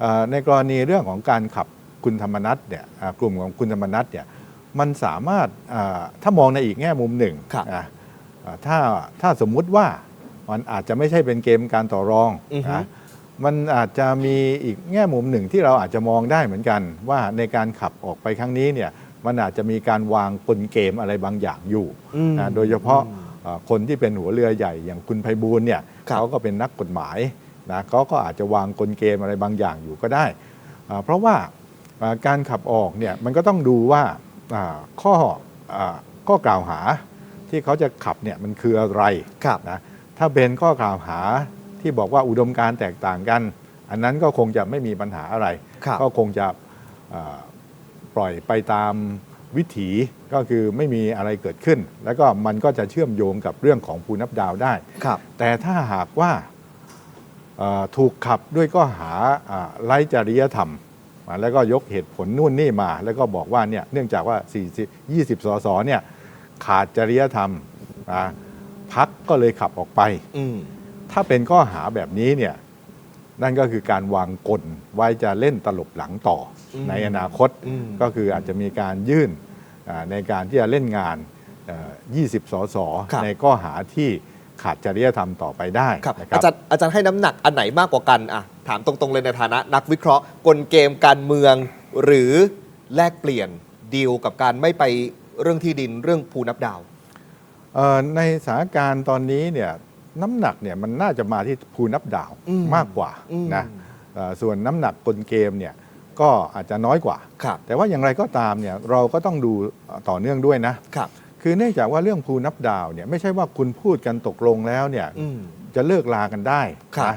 เอ่อในกรณีเรื่องของการขับคุณธรรมนัฐเนี่ยอ่ากลุ่มของคุณธรรมนัฐเนี่ยมันสามารถอ่าถ้ามองในอีกแง่มุมหนึ่งครับอะอ่าถ้าถ้าสมมุติว่ามันอาจจะไม่ใช่เป็นเกมการต่อรองอือฮึนะมันอาจจะมีอีกแง่มุมหนึ่งที่เราอาจจะมองได้เหมือนกัน ว่าในการขับออกไปครั้งนี้เนี่ยมันอาจจะมีการวางกลเกมอะไรบางอย่างอยู่อืมนะโดยเฉพาะอ่าคนที่เป็นหัวเรือใหญ่อย่างคุณไพบูลย์เนี่ยครับเขาก็เป็นนักกฎหมาย นะเขาก็อาจจะวางกลเกมอะไรบางอย่างอยู่ก็ได้อ่าเพราะว่าอ่าการขับออกเนี่ยมันก็ต้องดูว่าอ่าข้ออาข้อกล่าวหาที่เขาจะขับเนี่ยมันคืออะไรครับนะถ้าเป็นข้อกล่าวหาที่บอกว่าอุดมการณ์แตกต่างกัน อันนั้นก็คงจะไม่มีปัญหาอะไรครับก็คงจะอ่าปล่อยไปตามวิถีก็คือไม่มีอะไรเกิดขึ้น แล้วก็มันก็จะเชื่อมโยงกับเรื่องของภูนับดาวได้ครับแต่ถ้าหากว่าเอ่อ ถูกขับด้วยก็หาอ่าไร้จริยธรรมอ่าแล้วก็ยกเหตุผลนู่นนี่มา แล้วก็บอกว่าเนี่ยเนื่องจากว่า 40 20 สสเนี่ยขาดจริยธรรมอ่าพักก็เลยขับออกไปอืมถ้าเป็นข้อหาแบบนี้เนี่ยนั่นก็คือการวางกลไว้จะเล่นตลบหลังต่ออมในอนาคตอืมก็คืออาจจะมีการยื่นอ่าในการที่จะเล่นงานเอ่อ20 สสครับในข้อหาที่ ขาดจริยธรรมต่อไปได้ครับนะคอารับจารย์อาจารย์ให้น้ำหนักอันไหนมากกว่ากันอะถามตรงๆเลยในฐานะนักวิเคราะห์กลเกมการเมือง หรือแลกเปลี่ยนดีลกับการไม่ไปเรื่องที่ดินเรื่องภูนับดาว เอ่อในสถานการณ์ตอนนี้เนี่ยน้ำหนักเนี่ยมันน่าจะมาที่ภูนับดาวอืมมากกว่าอืม นะเอ่อส่วนน้ำหนักกลเกมเนี่ยก็อาจจะน้อยกว่า ครับแต่ว่าอย่างไรก็ตามเนี่ยเราก็ต้องดูต่อเนื่องด้วยนะ ครับ คือเนื่องจากว่าเรื่องภูนับดาวเนี่ยไม่ใช่ว่าคุณพูดกันตกลงแล้วเนี่ยอืมจะเลิกลากันได้ครับนะ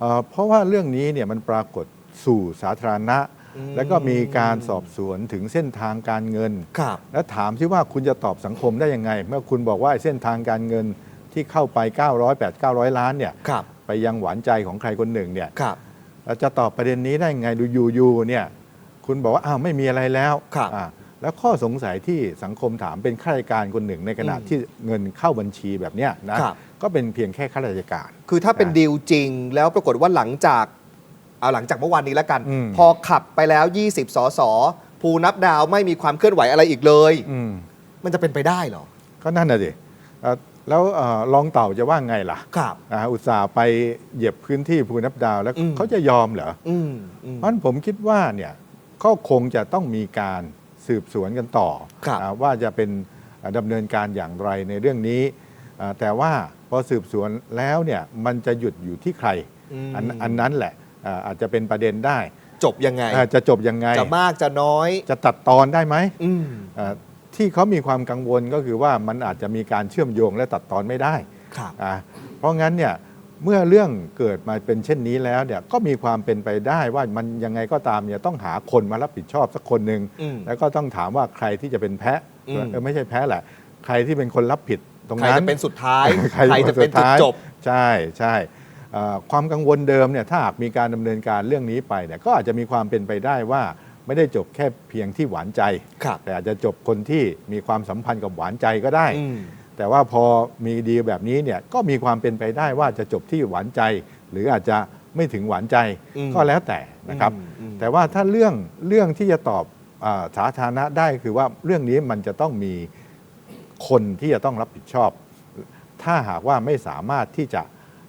เอ่อเพราะว่าเรื่องนี้เนี่ยมันปรากฏสู่สาธารณะอืมแล้วก็มีการสอบสวนถึงเส้นทางการเงินครับแล้วถามซิว่าคุณจะตอบสังคมได้ยังไง เมื่อคุณบอกว่าไอ้เส้นทางการเงินที่เข้าไป 900 8 900 ล้านเนี่ยครับไปยังหวานใจของใครคนหนึ่งเนี่ยครับเราจะตอบประเด็นนี้ได้ยังไงดูยูยูเนี่ยคุณบอกว่าอ้าวไม่มีอะไรแล้วครับอ่า แล้วข้อสงสัยที่สังคมถามเป็นข้าราชการคนหนึ่ง ในขณะอืมที่เงินเข้าบัญชีแบบเนี้ยนะครับ ก็เป็นเพียงแค่ข้าราชการ คือถ้าเป็นนะดีลจริง แล้วปรากฏว่าหลังจากเอาหลังจากเมื่อวานนี้แล้วกัน อืม พอขับไปแล้ว 20 สสภูนับดาวไม่มีความเคลื่อนไหวอะไรอีกเลย อืม มันจะเป็นไปได้เหรอ ก็นั่นน่ะสิเอ่อแล้วเอ่อรองเต่าจะว่าไงล่ะครับ อ่าอุตส่าห์ไปเหยียบพื้นที่ภูนับดาวแล้วอืม เขาจะยอมเหรออืมอืม เพราะฉะนั้นผมคิดว่าเนี่ยก็คงจะต้องมีการ สืบสวนกันต่อครับอ่าว่าจะเป็นอ่าดำเนินการอย่างไรในเรื่องนี้อ่าแต่ว่าพอสืบสวนแล้วเนี่ยมันจะหยุดอยู่ที่ใครมอันอันนั้นแหละอ่าอาจจะเป็นประเด็นได้ จบยังไงอ่าจะจบยังไง จะมากจะน้อย จะตัดตอนได้ไหมอืมอ่าที่เขามีความกังวลก็คือว่ามันอาจจะมีการเชื่อมโยงและตัดตอนไม่ได้ครับอ่าเพราะงั้นเนี่ย เมื่อเรื่องเกิดมาเป็นเช่นนี้แล้วเนี่ยก็มีความเป็นไปได้ว่ามันยังไงก็ตามเนี่ยต้องหาคนมารับผิดชอบสักคนหนึ่งอืมแล้วก็ต้องถามว่าใครที่จะเป็นแพะอืม เออไม่ใช่แพ้แหละ ใครที่เป็นคนรับผิดตรงใครนั้น จะเป็นสุดท้าย ใครใครจะเป็นจุดจบ ใช่ใช่เอ่อความกังวลเดิมเนี่ยถ้าหากมีการดำเนินการเรื่องนี้ไปเนี่ยก็อาจจะมีความเป็นไปได้ว่าไม่ได้จบแค่เพียงที่หวานใจ ครับ แต่อาจจะจบคนที่มีความสัมพันธ์กับหวานใจก็ได้ อืม แต่ว่าพอมีดีลแบบนี้เนี่ยก็มีความเป็นไปได้ว่าจะจบที่หวานใจ หรืออาจจะไม่ถึงหวานใจอืมก็แล้วแต่นะครับอืมอืมแต่ว่าถ้าเรื่องเรื่องที่จะตอบอาสาธารณะได้คือว่าเรื่องนี้มันจะต้องมีคนที่จะต้องรับผิดชอบ ถ้าหากว่าไม่สามารถที่จะ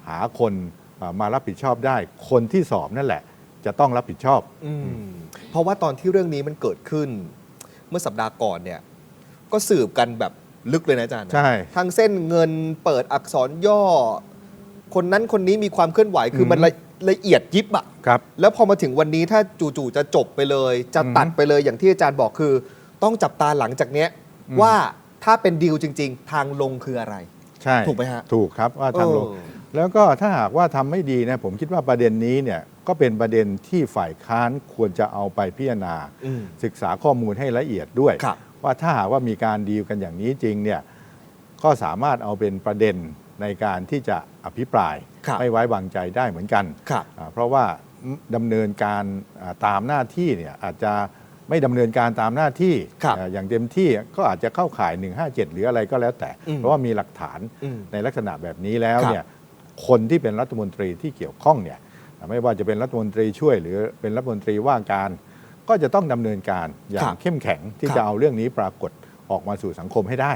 หาคนอ่ามารับผิดชอบได้ คนที่สอบนั่นแหละ จะต้องรับผิดชอบอืมเพราะว่าตอนที่เรื่องนี้มันเกิดขึ้น เมื่อสัปดาห์ก่อนเนี่ย ก็สืบกันแบบ ลึกเลยนะอาจารย์นะใช่ ทั้งเส้นเงินเปิดอักษรย่อ คนนั้นคนนี้มีความเคลื่อนไหวคือมันอืมละละเอียดยิบอะครับ แล้วพอมาถึงวันนี้ถ้าจู่ๆจะจบไปเลย จะอืมตัดไปเลยอย่างที่อาจารย์บอกคือ ต้องจับตาหลังจากเนี้ยอืม ว่าถ้าเป็นดีลจริง ๆ ทางลงคืออะไร ใช่ถูกไหมฮะถูกครับว่าทางลงเออ แล้วก็ถ้าหากว่าทำไม่ดีนะผมคิดว่าประเด็นนี้เนี่ยก็เป็นประเด็นที่ฝ่ายค้านควรจะเอาไปพิจารณา อืม ศึกษาข้อมูลให้ละเอียดด้วย ครับ ว่าถ้าหากว่ามีการดีลกันอย่างนี้จริงเนี่ยก็สามารถเอาเป็นประเด็นในการที่จะอภิปรายครับไม่ไว้วางใจได้เหมือนกันครับอ่าเพราะว่าดำเนินการอ่าตามหน้าที่เนี่ยอาจจะไม่ดำเนินการตามหน้าที่ครับอ่าอย่างเต็มที่ก็อาจจะเข้าข่าย 157 หรืออะไรก็แล้วแต่อืมเพราะว่ามีหลักฐานอืมในลักษณะแบบนี้แล้วครับเนี่ยคนที่เป็นรัฐมนตรีที่เกี่ยวข้องเนี่ยไม่ว่าจะเป็นรัฐมนตรีช่วยหรือเป็นรัฐมนตรีว่าการ ก็จะต้องดำเนินการอย่าครังบเข้มแข็งที่ครับจะเอาเรื่องนี้ปรากฏออกมาสู่สังคมให้ได้